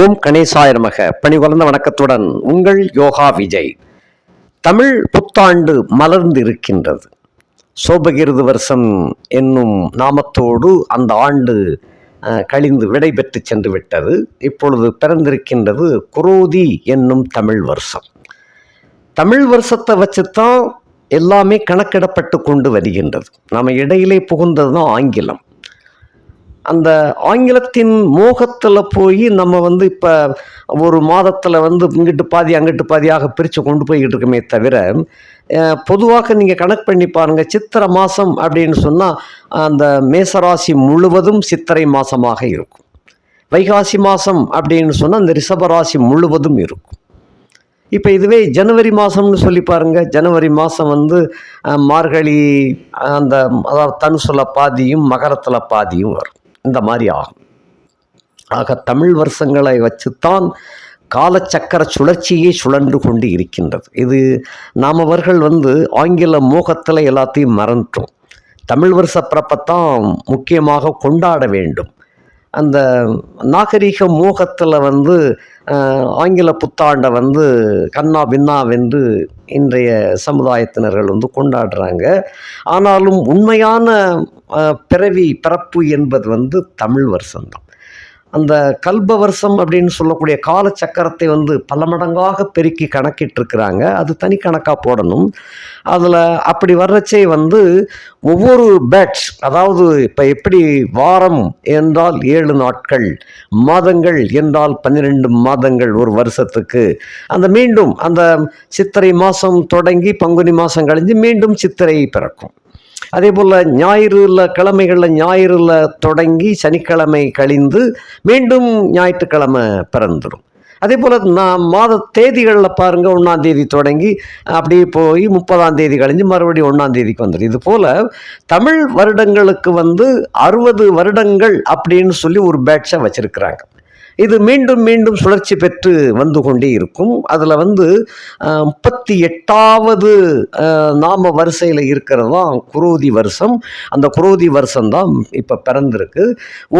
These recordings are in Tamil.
ஓம் கணேசாய நமக. பணி வணக்கத்துடன் உங்கள் யோகா விஜய். தமிழ் புத்தாண்டு மலர்ந்து இருக்கின்றது சோபகிருது வருஷம் என்னும் நாமத்தோடு அந்த ஆண்டு கழிந்து விடை பெற்று சென்று விட்டது. இப்பொழுது பிறந்திருக்கின்றது குரோதி என்னும் தமிழ் வருஷம். தமிழ் வருஷத்தை வச்சுத்தான் எல்லாமே கணக்கிடப்பட்டு கொண்டு வருகின்றது. நம்ம இடையிலே புகுந்தது தான் ஆங்கிலம். அந்த ஆங்கிலத்தின் மோகத்தில் போய் நம்ம வந்து இப்போ ஒரு மாதத்தில் வந்து இங்கிட்டு பாதி அங்கிட்டு பாதியாக பிரித்து கொண்டு போய்கிட்டு இருக்கமே தவிர பொதுவாக நீங்கள் கணக்கு பண்ணி பாருங்கள் சித்திரை மாதம் அப்படின்னு சொன்னால் அந்த மேசராசி முழுவதும் சித்திரை மாதமாக இருக்கும். வைகாசி மாதம் அப்படின்னு சொன்னால் அந்த ரிஷபராசி முழுவதும் இருக்கும். இப்போ இதுவே ஜனவரி மாதம்னு சொல்லி பாருங்கள் ஜனவரி மாதம் வந்து மார்கழி அந்த அதாவது தனுசுல பாதியும் மகரத்தில் பாதியும் வரும். இந்த மாதிரி ஆகும். ஆக தமிழ் வருஷங்களை வச்சுத்தான் காலச்சக்கர சுழற்சியே சுழன்று கொண்டு இருக்கின்றது. இது நாம் அவர்கள் வந்து ஆங்கில மோகத்தில் எல்லாத்தையும் மறந்துட்டோம். தமிழ் வருஷ பிறப்பத்தான் முக்கியமாக கொண்டாட வேண்டும். அந்த நாகரிக மோகத்தில் வந்து ஆங்கில புத்தாண்டை வந்து கண்ணா பின்னா வென்று இன்றைய சமுதாயத்தினர்கள் வந்து கொண்டாடுறாங்க. ஆனாலும் உண்மையான பிறவி பிறப்பு என்பது வந்து தமிழ் வருஷம்தான். அந்த கல்ப வருஷம் அப்படின்னு சொல்லக்கூடிய கால சக்கரத்தை வந்து பல மடங்காக பெருக்கி கணக்கிட்டிருக்கிறாங்க. அது தனி கணக்காக போடணும். அதில் அப்படி வர்றச்சே வந்து ஒவ்வொரு பேட்ச் அதாவது இப்போ எப்படி வாரம் என்றால் ஏழு நாட்கள் மாதங்கள் என்றால் பன்னிரெண்டு மாதங்கள் ஒரு வருஷத்துக்கு. அந்த மீண்டும் அந்த சித்திரை மாதம் தொடங்கி பங்குனி மாதம் கழிஞ்சு மீண்டும் சித்திரை பிறக்கும். அதே போல் ஞாயிறுல கிழமைகளில் ஞாயிறுல தொடங்கி சனிக்கிழமை கழிந்து மீண்டும் ஞாயிற்றுக்கிழமை பிறந்துடும். அதே போல் நான் மாத தேதிகளில் பாருங்கள் ஒன்றாம் தேதி தொடங்கி அப்படியே போய் முப்பதாம் தேதி கழிஞ்சு மறுபடியும் ஒன்றாம் தேதிக்கு வந்துடும். இது போல் தமிழ் வருடங்களுக்கு வந்து அறுபது வருடங்கள் அப்படின்னு சொல்லி ஒரு பேட்சை வச்சுருக்கிறாங்க. இது மீண்டும் மீண்டும் சுழற்சி பெற்று வந்து கொண்டே இருக்கும். அதில் வந்து முப்பத்தி எட்டாவது நாம வரிசையில் இருக்கிறது தான் குரோதி வருஷம். அந்த குரோதி வருஷம்தான் இப்போ பிறந்திருக்கு.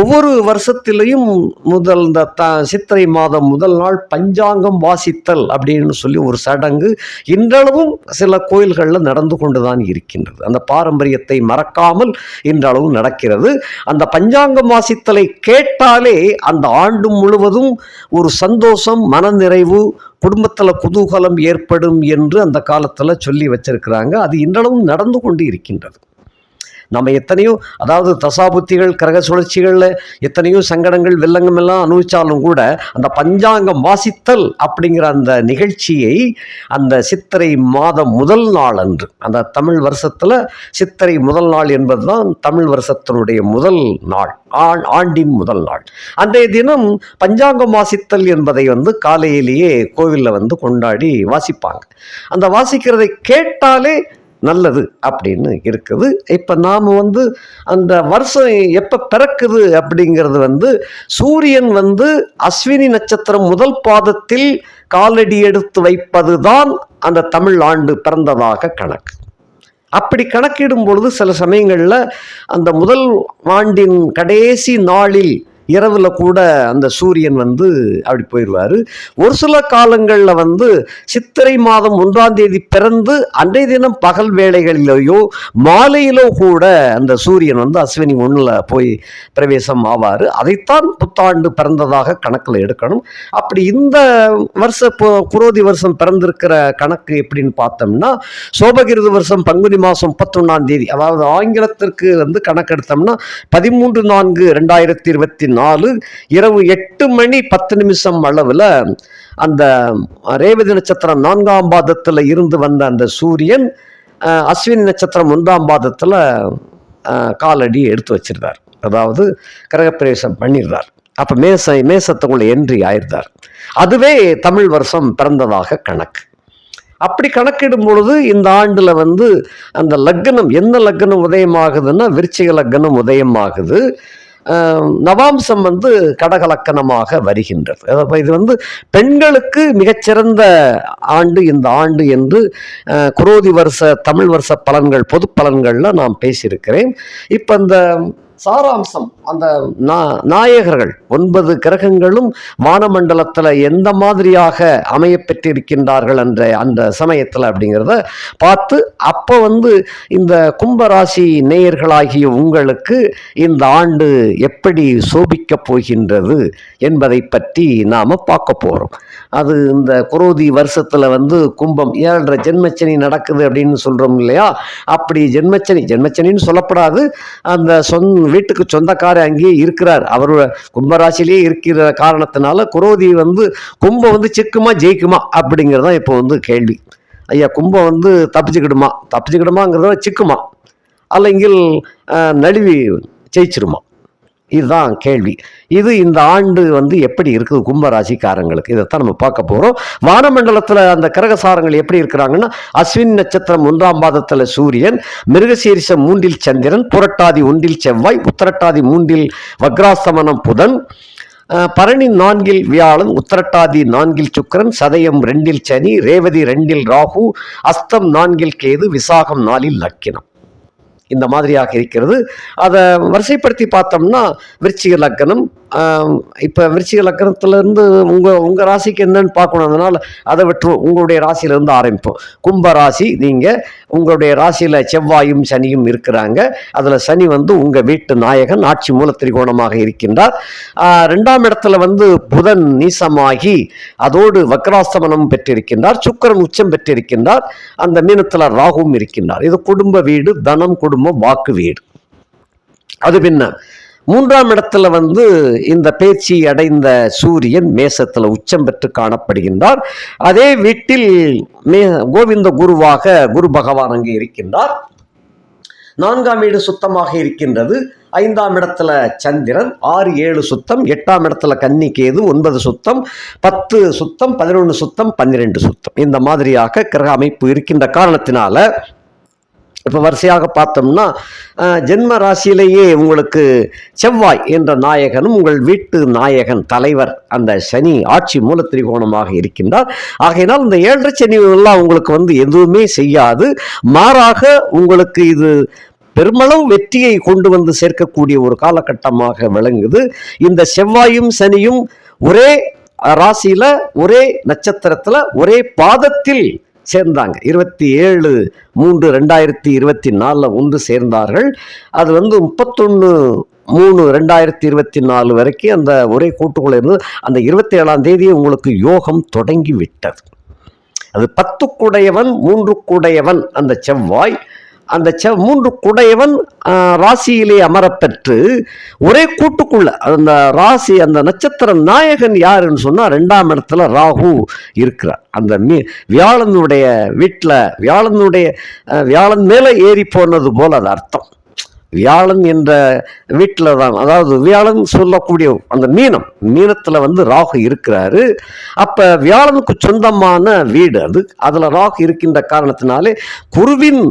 ஒவ்வொரு வருஷத்திலையும் முதல் இந்த த சித்திரை மாதம் முதல் நாள் பஞ்சாங்கம் வாசித்தல் அப்படின்னு சொல்லி ஒரு சடங்கு இன்றளவும் சில கோயில்களில் நடந்து கொண்டு தான் இருக்கின்றது. அந்த பாரம்பரியத்தை மறக்காமல் இன்றளவும் நடக்கிறது. அந்த பஞ்சாங்கம் வாசித்தலை கேட்டாலே அந்த ஆண்டு முழுவதும் ஒரு சந்தோஷம் மனநிறைவு குடும்பத்தில் குதூகலம் ஏற்படும் என்று அந்த காலத்தில் சொல்லி வச்சிருக்கிறாங்க. அது இன்றளவும் நடந்து கொண்டு இருக்கின்றது. நம்ம எத்தனையோ அதாவது தசாபுத்திகள் கிரக சுழற்சிகளில் எத்தனையோ சங்கடங்கள் வெள்ளங்கம் எல்லாம் அனுபவிச்சாலும் கூட அந்த பஞ்சாங்கம் வாசித்தல் அப்படிங்கிற அந்த நிகழ்ச்சியை அந்த சித்திரை மாதம் முதல் நாள் அன்று அந்த தமிழ் வருஷத்தில் சித்திரை முதல் நாள் என்பது தான் தமிழ் வருஷத்தினுடைய முதல் நாள் ஆண் ஆண்டின் முதல் நாள். அன்றைய தினம் பஞ்சாங்கம் வாசித்தல் என்பதை வந்து காலையிலேயே கோவிலில் வந்து கொண்டாடி வாசிப்பாங்க. அந்த வாசிக்கிறதை கேட்டாலே நல்லது அப்படின்னு இருக்குது. இப்போ நாம் வந்து அந்த வருஷம் எப்போ பிறக்குது அப்படிங்கிறது வந்து சூரியன் வந்து அஸ்வினி நட்சத்திரம் முதல் பாதத்தில் காலடி எடுத்து வைப்பது தான் அந்த தமிழ் ஆண்டு பிறந்ததாக கணக்கு. அப்படி கணக்கிடும் பொழுது சில சமயங்களில் அந்த முதல் ஆண்டின் கடைசி நாளில் இரவில் கூட அந்த சூரியன் வந்து அப்படி போயிடுவார். ஒரு சில காலங்களில் வந்து சித்திரை மாதம் ஒன்றாம் தேதி பிறந்து அன்றைய தினம் பகல் வேளைகளிலேயோ மாலையிலோ கூட அந்த சூரியன் வந்து அஸ்வினி ஒன்றில் போய் பிரவேசம் ஆவார். அதைத்தான் புத்தாண்டு பிறந்ததாக கணக்கில் எடுக்கணும். அப்படி இந்த வருஷ குரோதி வருஷம் பிறந்திருக்கிற கணக்கு எப்படின்னு பார்த்தோம்னா சோபகிருது வருஷம் பங்குனி மாதம் முப்பத்தொன்னாம் தேதி அதாவது ஆங்கிலத்திற்கு வந்து கணக்கெடுத்தோம்னா பதிமூன்று நான்கு ரெண்டாயிரத்தி இருபத்தி நாலு இரவு எட்டு மணி பத்து நிமிஷம் அளவில் அந்த ரேவதி நட்சத்திரம் நான்காம் பாதத்தில் இருந்து வந்த அந்த சூரியன் அஸ்வினி நட்சத்திரம் ஒன்றாம் பாதத்தில் காலடி எடுத்து வச்சிருந்தார். அதாவது கிரகப்பிரவேசம் பண்ணியிருந்தார் அப்போ மேச மேசத்துக்குள்ளே என்ட்ரி ஆயிருந்தார். அதுவே தமிழ் வருஷம் பிறந்ததாக கணக்கு. அப்படி கணக்கிடும் பொழுது இந்த ஆண்டில் வந்து அந்த லக்னம் என்ன லக்னம் உதயமாகுதுன்னா விருச்சிக லக்னம் உதயமாகுது. நவாம்சம் வந்து கடகலக்கணமாக வருகின்றது. இது வந்து பெண்களுக்கு மிகச்சிறந்த ஆண்டு இந்த ஆண்டு என்று குரோதி வருஷ தமிழ் வருஷ பலன்கள் பொது பலன்களில் நான் பேசியிருக்கிறேன். இப்போ இந்த சாராம்சம். அந்த நா- நாயகர்கள் ஒன்பது கிரகங்களும் வானமண்டலத்தில் எந்த மாதிரியாக அமையப்பெற்றிருக்கின்றார்கள் என்ற அந்த சமயத்தில் அப்படிங்கிறத பார்த்து அப்போ வந்து இந்த கும்பராசி நேயர்களாகிய உங்களுக்கு இந்த ஆண்டு எப்படி சோபிக்கப் போகின்றது என்பதை பற்றி நாம் பார்க்க போகிறோம் அது இந்த குரோதி வருஷத்தில் வந்து கும்பம். ஏழரை ஜென்மச்சனி நடக்குது அப்படின்னு சொல்கிறோம் இல்லையா? அப்படி ஜென்மச்சனி ஜென்மச்சனின்னு சொல்லப்படாது. அந்த சொந் வீட்டுக்கு சொந்தக்காரர் அங்கேயே இருக்கிறார். அவர் கும்பராசிலேயே இருக்கிற காரணத்தினால குரோதி வந்து கும்பம் வந்து சிக்குமா ஜெயிக்குமா அப்படிங்கிறது தான் இப்போ வந்து கேள்வி. ஐயா கும்பம் வந்து தப்பிச்சுக்கிடுமா? தப்பிச்சுக்கிடுமாங்கிறத விட சிக்குமா அல்லங்கில் நழுவி ஜெயிச்சிருமா? இதுதான் கேள்வி. இது இந்த ஆண்டு வந்து எப்படி இருக்குது கும்பராசிக்காரங்களுக்கு? இதைத்தான் நம்ம பார்க்க போகிறோம் வானமண்டலத்தில் அந்த கிரகசாரங்கள் எப்படி இருக்கிறாங்கன்னா அஸ்வின் நட்சத்திரம் ஒன்றாம் பாதத்தில் சூரியன் மிருகசீரிசம் மூன்றில் சந்திரன் புரட்டாதி ஒன்றில் செவ்வாய் உத்தரட்டாதி மூன்றில் வக்ராஸ்தமனம் புதன் பரணி நான்கில் வியாழன் உத்தரட்டாதி நான்கில் சுக்கிரன் சதயம் ரெண்டில் சனி ரேவதி ரெண்டில் ராகு அஸ்தம் நான்கில் கேது விசாகம் நாலில் லக்கினம். இந்த மாதிரியாக இருக்கிறது. அதை வரிசைப்படுத்தி பார்த்தோம்னா விருச்சிக லக்கணம் இப்போ விருச்சிக லக்கணத்திலேருந்து உங்கள் உங்கள் ராசிக்கு என்னன்னு பார்க்கணும். அதனால் அதை விட்டுரும் உங்களுடைய ராசியிலேருந்து ஆரம்பிப்போம். கும்ப ராசி நீங்கள் உங்களுடைய ராசியில் செவ்வாயும் சனியும் இருக்கிறாங்க. அதில் சனி வந்து உங்கள் வீட்டு நாயகன் ஆட்சி மூல திரிகோணமாக இருக்கின்றார். ரெண்டாம் இடத்துல வந்து புதன் நீசமாகி அதோடு வக்ராஸ்தமனம் பெற்றிருக்கின்றார். சுக்கரன் உச்சம் பெற்றிருக்கின்றார். அந்த மீனத்தில் ராகுவும் இருக்கின்றார். இது குடும்ப வீடு தனம் குடும்பம் வாக்கு வீடு. அது பின்ன மூன்றாம் இடத்துல வந்து இந்த பேச்சு அடைந்த சூரியன் மேசத்தில் உச்சம் பெற்று காணப்படுகின்றார். அதே வீட்டில் மே கோவிந்த குருவாக குரு பகவான் அங்கே இருக்கின்றார். நான்காம் வீடு சுத்தமாக இருக்கின்றது. ஐந்தாம் இடத்துல சந்திரன் ஆறு ஏழு சுத்தம் எட்டாம் இடத்துல கன்னி கேது ஒன்பது சுத்தம் பத்து சுத்தம் பதினொன்று சுத்தம் பன்னிரெண்டு சுத்தம். இந்த மாதிரியாக கிரக அமைப்பு இருக்கின்ற காரணத்தினால இப்போ வரிசையாக பார்த்தோம்னா ஜென்ம ராசியிலேயே உங்களுக்கு செவ்வாய் என்ற நாயகனும் உங்கள் வீட்டு நாயகன் தலைவர் அந்த சனி ஆட்சி மூல திரிகோணமாக இருக்கின்றார். ஆகையினால் இந்த ஏழரை சனி எல்லாம் உங்களுக்கு வந்து எதுவுமே செய்யாது. மாறாக உங்களுக்கு இது பெருமளவு வெற்றியை கொண்டு வந்து சேர்க்கக்கூடிய ஒரு காலகட்டமாக விளங்குது. இந்த செவ்வாயும் சனியும் ஒரே ராசியில் ஒரே நட்சத்திரத்தில் ஒரே பாதத்தில் சேர்ந்தாங்க. இருபத்தி ஏழு மூன்று ரெண்டாயிரத்தி இருபத்தி நாலில் ஒன்று சேர்ந்தார்கள். அது வந்து முப்பத்தொன்று மூணு ரெண்டாயிரத்தி இருபத்தி நாலு வரைக்கும் அந்த ஒரே கூட்டுக்குள்ளே இருந்து அந்த இருபத்தி ஏழாம் தேதி உங்களுக்கு யோகம் தொடங்கி விட்டது. அது பத்து குடையவன் மூன்று குடையவன் அந்த செவ்வாய். அந்த செ மூன்று குடையவன் ராசியிலே அமரப்பெற்று ஒரே கூட்டுக்குள்ள அந்த ராசி அந்த நட்சத்திர நாயகன் யாருன்னு சொன்னால் ரெண்டாம் இடத்துல ராகு இருக்கிறார். அந்த மீ வியாழனுடைய வீட்டில் வியாழனுடைய வியாழன் மேலே ஏறி போனது போல் அது அர்த்தம். வியாழன் என்ற வீட்டில் தான் அதாவது வியாழன் சொல்லக்கூடிய அந்த மீனம் மீனத்தில் வந்து ராகு இருக்கிறாரு. அப்போ வியாழனுக்கு சொந்தமான வீடு அது. அதில் ராகு இருக்கின்ற காரணத்தினாலே குருவின்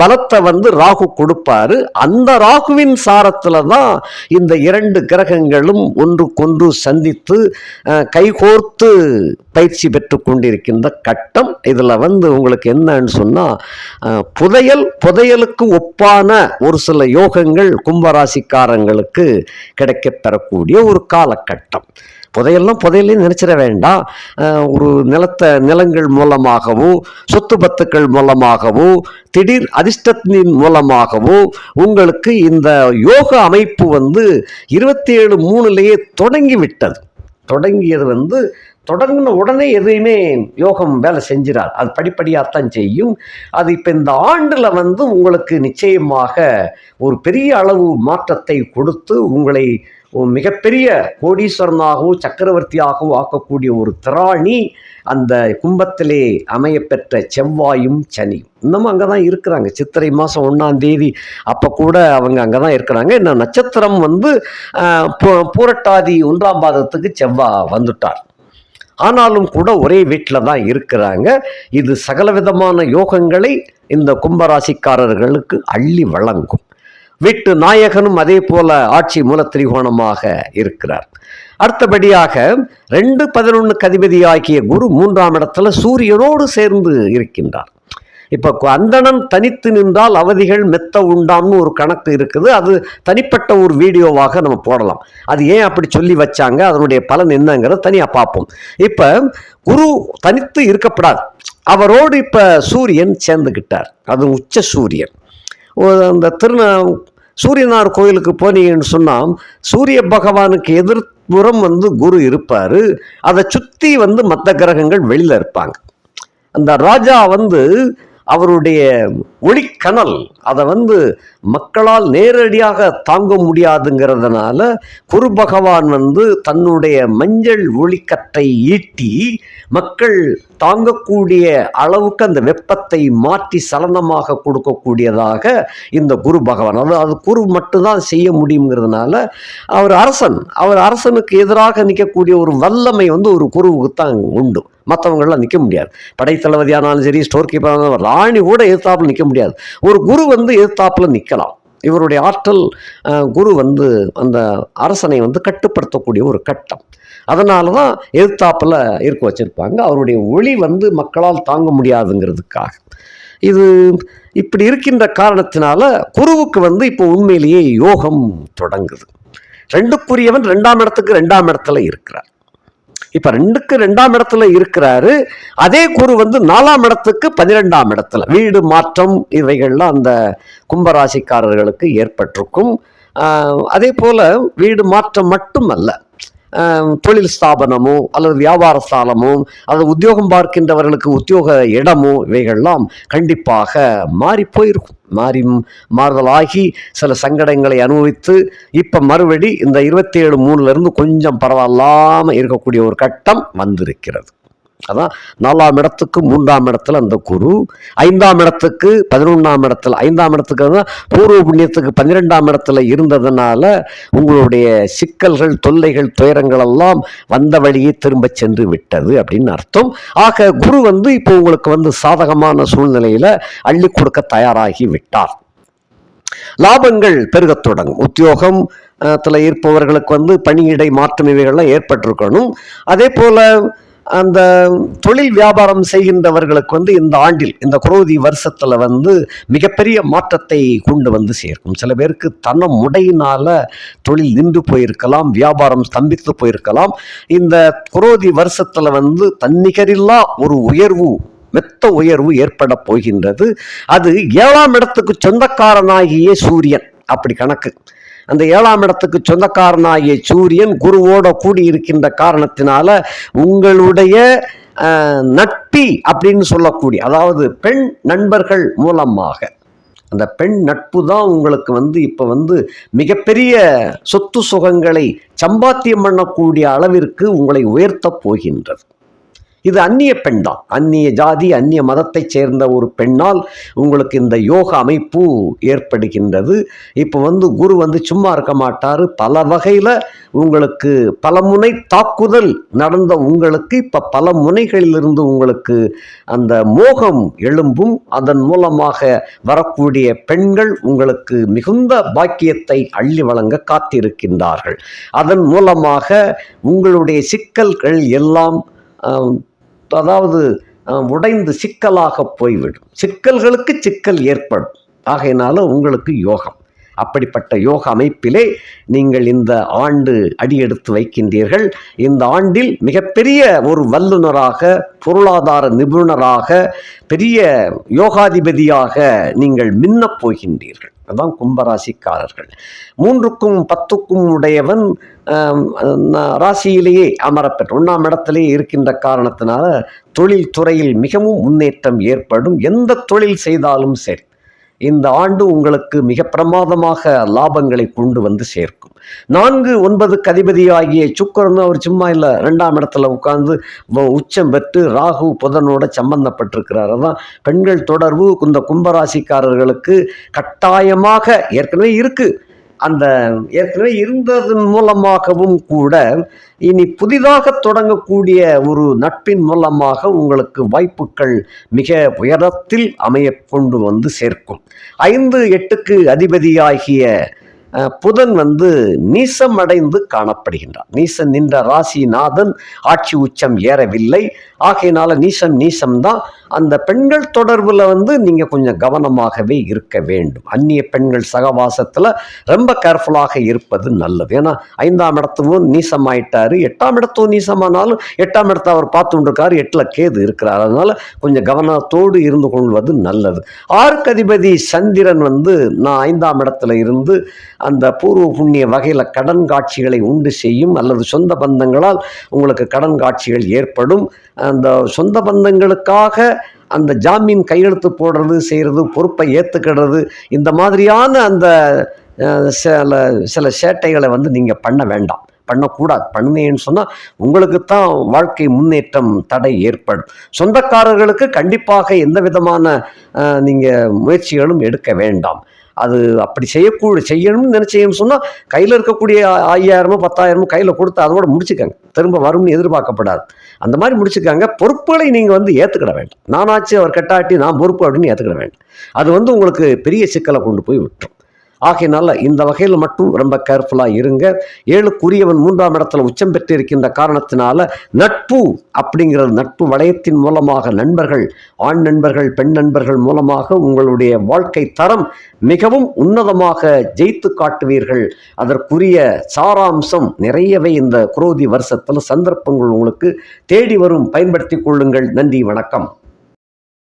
பலத்தை வந்து ராகு கொடுப்பாரு. அந்த ராகுவின் சாரத்தில் தான் இந்த இரண்டு கிரகங்களும் ஒன்றுக்கொன்று சந்தித்து கைகோர்த்து பயிற்சி பெற்று கொண்டிருக்கின்ற கட்டம். இதில் வந்து உங்களுக்கு என்னன்னு சொன்னால் புதையல் புதையலுக்கு ஒப்பான ஒரு சில யோகங்கள் கும்பராசிக்காரங்களுக்கு கிடைக்கப்பெறக்கூடிய ஒரு காலகட்டம். புதையல்லாம் புதையலையும் நினச்சிட வேண்டாம். ஒரு நிலத்தை நிலங்கள் மூலமாகவோ சொத்து பத்துக்கள் மூலமாகவோ திடீர் அதிர்ஷ்டத்தின் மூலமாகவோ உங்களுக்கு இந்த யோக அமைப்பு வந்து இருபத்தி ஏழு மூணுலேயே தொடங்கி விட்டது தொடங்கியது வந்து தொடங்கின உடனே எதையுமே யோகம் வேலை செஞ்சிடார் அது படிப்படியாகத்தான் செய்யும். அது இப்போ இந்த ஆண்டில் வந்து உங்களுக்கு நிச்சயமாக ஒரு பெரிய அளவு மாற்றத்தை கொடுத்து உங்களை மிகப்பெரிய கோடீஸ்வரனாகவும் சக்கரவர்த்தியாகவும் ஆக்கக்கூடிய ஒரு திராணி அந்த கும்பத்திலே அமையப்பெற்ற செவ்வாயும் சனியும். இன்னமும் அங்கே தான் இருக்கிறாங்க. சித்திரை மாதம் ஒன்றாம் தேதி அப்போ கூட அவங்க அங்கே தான் இருக்கிறாங்க. இன்னும் நட்சத்திரம் வந்து பூ- பூரட்டாதி ஒன்றாம் பாதத்துக்கு செவ்வாய் வந்துட்டார். ஆனாலும் கூட ஒரே வீட்டில் தான் இருக்கிறாங்க. இது சகலவிதமான யோகங்களை இந்த கும்பராசிக்காரர்களுக்கு அள்ளி வழங்கும். வீட்டு நாயகனும் அதே போல ஆட்சி மூல திரிகோணமாக இருக்கிறார். அடுத்தபடியாக ரெண்டு பதினொன்று கதிபதியாகிய குரு மூன்றாம் இடத்துல சூரியனோடு சேர்ந்து இருக்கின்றார். இப்போ அந்தணன் தனித்து நின்றால் அவதிகள் மெத்த உண்டாம்னு ஒரு கணக்கு இருக்குது. அது தனிப்பட்ட ஒரு வீடியோவாக நம்ம போடலாம். அது ஏன் அப்படி சொல்லி வச்சாங்க? அதனுடைய பலன் என்னங்கிறத தனியாக பார்ப்போம். இப்போ குரு தனித்து இருக்கப்படாது அவரோடு இப்போ சூரியன் சேர்ந்துக்கிட்டார் அது உச்ச சூரியன். அந்த திருந சூரியனார் கோயிலுக்கு போனீங்கன்னு சொன்னால் சூரிய பகவானுக்கு எதிர்ப்புறம் வந்து குரு இருப்பார். அதை சுற்றி வந்து மற்ற கிரகங்கள் வெளியில் இருப்பாங்க. அந்த ராஜா வந்து அவருடைய ஒளிக்கனல் அதை வந்து மக்களால் நேரடியாக தாங்க முடியாதுங்கிறதுனால குரு பகவான் வந்து தன்னுடைய மஞ்சள் ஒளிக்கற்றை ஈட்டி மக்கள் தாங்கக்கூடிய அளவுக்கு அந்த வெப்பத்தை மாற்றி சலனமாக கொடுக்கக்கூடியதாக இந்த குரு பகவான். அது அது குரு மட்டும்தான் செய்ய முடியுங்கிறதுனால அவர் அரசன். அவர் அரசனுக்கு எதிராக நிற்கக்கூடிய ஒரு வல்லமை வந்து ஒரு குருவுக்கு தான் உண்டு. மற்றவங்களாம் நிற்க முடியாது. படைத்தளபதியானாலும் சரி ஸ்டோர் கீப்பராக ராணி கூட எதிர்த்தாப்புல நிற்க முடியாது. ஒரு குரு வந்து எதிர்த்தாப்பில் நிற்கலாம் இவருடைய ஆற்றல் குரு வந்து அந்த அரசனை வந்து கட்டுப்படுத்தக்கூடிய ஒரு கட்டம். அதனால தான் எதிர்த்தாப்பில் இருக்க வச்சுருப்பாங்க. அவருடைய ஒளி வந்து மக்களால் தாங்க முடியாதுங்கிறதுக்காக. இது இப்படி இருக்கின்ற காரணத்தினால குருவுக்கு வந்து இப்போ உண்மையிலேயே யோகம் தொடங்குது. ரெண்டுக்குரியவன் ரெண்டாம் இடத்துக்கு ரெண்டாம் இடத்துல இருக்கிறார். இப்ப ரெண்டுக்கு ரெண்டாம் இடத்துல இருக்கிறாரு. அதே குரு வந்து நாலாம் இடத்துக்கு பன்னிரெண்டாம் இடத்துல. வீடு மாற்றம் இவைகள்லாம் அந்த கும்பராசிக்காரர்களுக்கு ஏற்பட்டிருக்கும். அதே போல வீடு மாற்றம் மட்டுமல்ல. அல்ல தொழில் ஸ்தாபனமோ அல்லது வியாபார ஸ்தானமோ அல்லது உத்தியோகம் பார்க்கின்றவர்களுக்கு உத்தியோக இடமோ இவைகள்லாம் கண்டிப்பாக மாறி போயிருக்கும். மாறி மாறுதலாகி சில சங்கடங்களை அனுபவித்து இப்போ மறுபடி இந்த இருபத்தி ஏழு மூணுலேருந்து கொஞ்சம் பரவாயில்லாமல் இருக்கக்கூடிய ஒரு கட்டம் வந்திருக்கிறது. அதான் நாலாம் இடத்துக்கு மூன்றாம் இடத்துல அந்த குரு ஐந்தாம் இடத்துக்கு பதினொன்றாம் இடத்துல ஐந்தாம் இடத்துக்கு தான் பூர்வ புண்ணியத்துக்கு பன்னிரெண்டாம் இடத்துல இருந்ததுனால உங்களுடைய சிக்கல்கள் தொல்லைகள் துயரங்கள் எல்லாம் வந்த வழியே திரும்ப சென்று விட்டது அப்படின்னு அர்த்தம். ஆக குரு வந்து இப்போ உங்களுக்கு வந்து சாதகமான சூழ்நிலையில் அள்ளி கொடுக்க தயாராகி விட்டார். லாபங்கள் பெருகத் தொடங்கும். உத்தியோகம் இருப்பவர்களுக்கு வந்து பணியிடை மாற்றம் இவைகள்லாம் ஏற்பட்டிருக்கணும். அதே போல் அந்த தொழில் வியாபாரம் செய்கின்றவர்களுக்கு வந்து இந்த ஆண்டில் இந்த குரோதி வருஷத்தில் வந்து மிகப்பெரிய மாற்றத்தை கொண்டு வந்து சேர்க்கும். சில பேருக்கு தன முடையினால் தொழில் நின்று போயிருக்கலாம் வியாபாரம் ஸ்தம்பித்து போயிருக்கலாம். இந்த குரோதி வருஷத்தில் வந்து தன்னிகரில்லா ஒரு உயர்வு மெத்த உயர்வு ஏற்பட போகின்றது. அது ஏழாம் இடத்துக்கு சொந்தக்காரனாகிய சூரியன் அப்படி கணக்கு. அந்த ஏழாம் இடத்துக்கு சொந்தக்காரனாகிய சூரியன் குருவோட கூடி இருக்கின்ற காரணத்தினால உங்களுடைய நட்பி அப்படின்னு சொல்லக்கூடிய அதாவது பெண் நண்பர்கள் மூலமாக அந்த பெண் நட்பு தான் உங்களுக்கு வந்து இப்போ வந்து மிகப்பெரிய சொத்து சுகங்களை சம்பாத்தியம் பண்ணக்கூடிய அளவிற்கு உங்களை உயர்த்தப் போகின்றது. இது அந்நிய பெண் தான் அந்நிய ஜாதி அந்நிய மதத்தைச் சேர்ந்த ஒரு பெண்ணால் உங்களுக்கு இந்த யோக அமைப்பு ஏற்படுகின்றது. இப்போ வந்து குரு வந்து சும்மா இருக்க மாட்டார். பல வகையில் உங்களுக்கு பல முனை தாக்குதல் நடந்த உங்களுக்கு இப்போ பல முனைகளிலிருந்து உங்களுக்கு அந்த மோகம் எழும்பும். அதன் மூலமாக வரக்கூடிய பெண்கள் உங்களுக்கு மிகுந்த பாக்கியத்தை அள்ளி வழங்க காத்திருக்கின்றார்கள். அதன் மூலமாக உங்களுடைய சிக்கல்கள் எல்லாம் அதாவது உடைந்து சிக்கலாக போய்விடும். சிக்கல்களுக்கு சிக்கல் ஏற்படும். ஆகையினால உங்களுக்கு யோகம். அப்படிப்பட்ட யோக அமைப்பிலே நீங்கள் இந்த ஆண்டு அடியெடுத்து வைக்கின்றீர்கள். இந்த ஆண்டில் மிகப்பெரிய ஒரு வல்லுநராக பொருளாதார நிபுணராக பெரிய யோகாதிபதியாக நீங்கள் மின்னப் போகின்றீர்கள். அதுதான் கும்பராசிக்காரர்கள். மூன்றுக்கும் பத்துக்கும் உடையவன் ராசியிலேயே அமரப்பெற்ற ஒன்றாம் இடத்திலேயே இருக்கின்ற காரணத்தினால தொழில் துறையில் மிகவும் முன்னேற்றம் ஏற்படும். எந்த தொழில் செய்தாலும் சரி. இந்த ஆண்டு உங்களுக்கு மிக பிரமாதமாக லாபங்களை கொண்டு வந்து சேர்க்கும். நான்கு ஒன்பது கதிபதியாகிய சுக்கரன் அவர் சும்மா இல்லை ரெண்டாம் இடத்துல உட்கார்ந்து வ- உச்சம் பெற்று ராகு புதனோட சம்பந்தப்பட்டிருக்கிறார். அதான் பெண்கள் தொடர்பு இந்த கும்பராசிக்காரர்களுக்கு கட்டாயமாக ஏற்கனவே இருக்குது அந்த ஏற்கனவே இருந்ததன் மூலமாகவும் கூட இனி புதிதாக தொடங்கக்கூடிய ஒரு நட்பின் மூலமாக உங்களுக்கு வாய்ப்புகள் மிக உயரத்தில் அமைய கொண்டு வந்து சேர்க்கும். ஐந்து எட்டுக்கு அதிபதியாகிய புதன் வந்து நீசம் அடைந்து காணப்படுகின்றார். நீசன் நின்ற ராசிநாதன் ஆட்சி உச்சம் ஏறவில்லை. ஆகையினால நீசம் நீசம்தான். அந்த பெண்கள் தொடர்பில் வந்து நீங்கள் கொஞ்சம் கவனமாகவே இருக்க வேண்டும். அந்நிய பெண்கள் சகவாசத்தில் ரொம்ப கேர்ஃபுல்லாக இருப்பது நல்லது. ஏன்னா ஐந்தாம் இடத்துவும் நீசமாயிட்டாரு. எட்டாம் இடத்தும் நீசமானாலும் எட்டாம் இடத்தை அவர் பார்த்து கொண்டிருக்காரு எட்டில் கேது இருக்கிறார். அதனால் கொஞ்சம் கவனத்தோடு இருந்து கொள்வது நல்லது. ஆறுக்கு அதிபதி சந்திரன் வந்து நான் ஐந்தாம் இடத்துல இருந்து அந்த பூர்வ புண்ணிய வகையில் கடன் காட்சிகளை உண்டு செய்யும் அல்லது சொந்த பந்தங்களால் உங்களுக்கு கடன் காட்சிகள் ஏற்படும். அந்த சொந்த பந்தங்களுக்காக அந்த ஜாமீன் கையெழுத்து போடுறது செய்கிறது பொறுப்பை ஏற்றுக்கிறது இந்த மாதிரியான அந்த சில சில சேட்டைகளை வந்து நீங்கள் பண்ண வேண்டாம். பண்ணக்கூடாது. பண்ணுனேன்னு சொன்னால் உங்களுக்கு தான் வாழ்க்கை முன்னேற்றம் தடை ஏற்படும். சொந்தக்காரர்களுக்கு கண்டிப்பாக எந்த விதமான நீங்கள் முயற்சிகளும் எடுக்க வேண்டாம். அது அப்படி செய்யக்கூ செய்யணும்னு நினச்சிங்கன்னு சொன்னால் கையில் இருக்கக்கூடிய ஐயாயிரமோ பத்தாயிரமோ கையில் கொடுத்து அதோட முடிச்சுக்கங்க. திரும்ப வரும்னு எதிர்பார்க்கப்படாது. அந்த மாதிரி முடிச்சுக்காங்க. பொறுப்புகளை நீங்கள் வந்து ஏற்றுக்கிட வேண்டாம். நானாச்சு அவர் கெட்டாட்டி நான் பொறுப்பு அப்படின்னு ஏற்றுக்கிட வேண்டாம். அது வந்து உங்களுக்கு பெரிய சிக்கலை கொண்டு போய் விட்டுரும். ஆகையினால இந்த வகையில் மட்டும் ரொம்ப கேர்ஃபுல்லாக இருங்க. ஏழுக்குரியவன் மூன்றாம் இடத்துல உச்சம் பெற்றிருக்கின்ற காரணத்தினால நட்பு அப்படிங்கிற நட்பு வளையத்தின் மூலமாக நண்பர்கள் ஆண் நண்பர்கள் பெண் நண்பர்கள் மூலமாக உங்களுடைய வாழ்க்கை தரம் மிகவும் உன்னதமாக ஜெயித்து காட்டுவீர்கள். அதற்குரிய சாராம்சம் நிறையவே இந்த குரோதி வருஷத்தில் சந்தர்ப்பங்கள் உங்களுக்கு தேடி வரும். பயன்படுத்திக் கொள்ளுங்கள். நன்றி வணக்கம்.